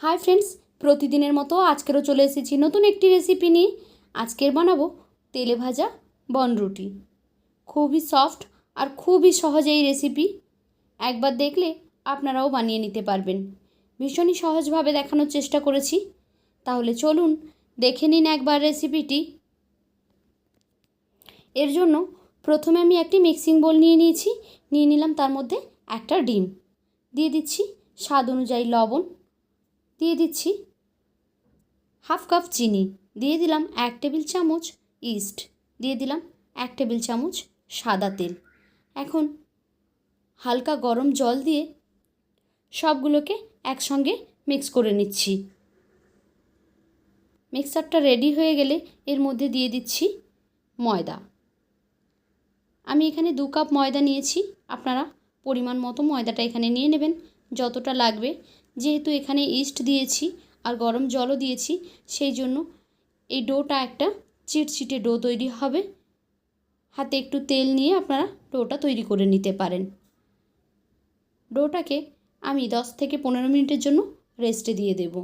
Hi friends, প্রতিদিনের মতো আজকেরও চলে এসেছি নতুন একটি রেসিপি নিয়ে। আজকের বানাবো তেলে ভাজা বনরুটি খুবই সফট আর খুবই সহজ এই রেসিপি একবার দেখলে আপনারাও বানিয়ে নিতে পারবেন। ভীষণই সহজভাবে দেখানোর চেষ্টা করেছি। তাহলে চলুন দেখে নিন একবার রেসিপিটি এর জন্য প্রথমে আমি একটি মিক্সিং বোল নিয়ে নিয়েছি। নিয়ে নিলাম তার মধ্যে একটা ডিম। দিয়ে দিচ্ছি স্বাদ অনুযায়ী লবণ। দিয়ে দিচ্ছি হাফ কাপ চিনি। দিয়ে দিলাম এক টেবিল চামচ ইস্ট। দিয়ে দিলাম এক টেবিল চামচ সাদা তেল। এখন হালকা গরম জল দিয়ে সবগুলোকে একসঙ্গে মিক্স করে নিচ্ছি। মিক্সারটা রেডি হয়ে গেলে এর মধ্যে দিয়ে দিচ্ছি ময়দা। আমি এখানে দু কাপ ময়দা নিয়েছি। আপনারা পরিমাণ মতো ময়দাটা এখানে নিয়ে নেবেন। যতটা লাগবে যেহেতু এখানে ইস্ট দিয়েছি আর গরম জলও দিয়েছি, সেই জন্য এই ডোটা একটা চিটচিটে ডো তৈরি হবে। হাতে একটু তেল নিয়ে আপনারা ডোটা তৈরি করে নিতে পারেন। ডোটাকে আমি দশ থেকে পনেরো মিনিটের জন্য রেস্টে দিয়ে দেব।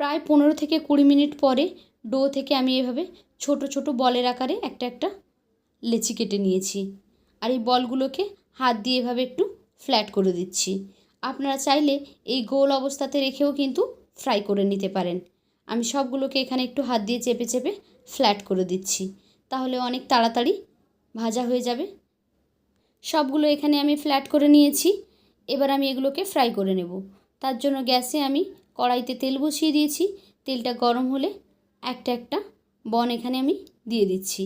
প্রায় পনেরো থেকে কুড়ি মিনিট পরে ডো থেকে আমি এভাবে ছোট ছোট বলের আকারে একটা একটা লেচি কেটে নিয়েছি। আর এই বলগুলোকে হাত দিয়ে এভাবে একটু ফ্ল্যাট করে দিচ্ছি। আপনারা চাইলে এই গোল অবস্থাতে রেখেও কিন্তু ফ্রাই করে নিতে পারেন। আমি সবগুলোকে এখানে একটু হাত দিয়ে চেপে চেপে ফ্ল্যাট করে দিচ্ছি। তাহলে অনেক তাড়াতাড়ি ভাজা হয়ে যাবে। সবগুলো এখানে আমি ফ্ল্যাট করে নিয়েছি। এবার আমি এগুলোকে ফ্রাই করে নেব। তার জন্য গ্যাসে আমি কড়াইতে তেল বসিয়ে দিয়েছি। তেলটা গরম হলে একটা একটা বন এখানে আমি দিয়ে দিচ্ছি।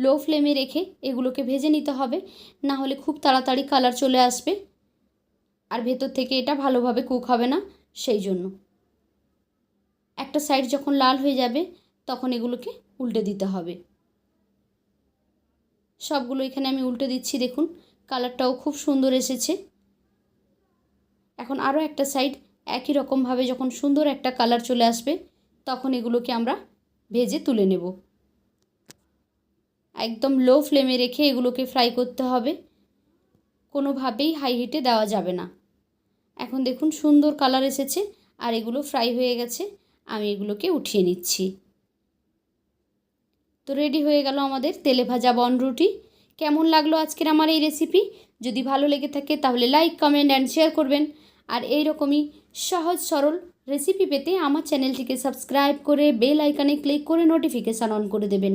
লো ফ্লেমে রেখে এগুলোকে ভেজে নিতে হবে। না হলে খুব তাড়াতাড়ি কালার চলে আসবে। আর ভেতর থেকে এটা ভালোভাবে কুক হবে না, সেই জন্য। একটা সাইড যখন লাল হয়ে যাবে, তখন এগুলোকে উল্টে দিতে হবে। সবগুলো এখানে আমি উল্টে দিচ্ছি, দেখুন। কালারটাও খুব সুন্দর এসেছে। এখন আরও একটা সাইড একই রকমভাবে যখন সুন্দর একটা কালার চলে আসবে, তখন এগুলোকে আমরা ভেজে তুলে নেব। একদম লো ফ্লেমে রেখে এগুলোকে ফ্রাই করতে হবে। কোনোভাবেই হাই হিটে দেওয়া যাবে না। এখন দেখুন সুন্দর কালার এসেছে আর এগুলো ফ্রাই হয়ে গেছে। আমি এগুলোকে উঠিয়ে নিচ্ছি। তো রেডি হয়ে গেল আমাদের তেলে ভাজা বনরুটি কেমন লাগল আজকের আমার এই রেসিপি যদি ভালো লেগে থাকে তাহলে লাইক কমেন্ট অ্যান্ড শেয়ার করবেন। আর এই রকমই সহজ সরল রেসিপি পেতে আমার চ্যানেলটিকে সাবস্ক্রাইব করে বেল আইকনে ক্লিক করে নোটিফিকেশান অন করে দেবেন।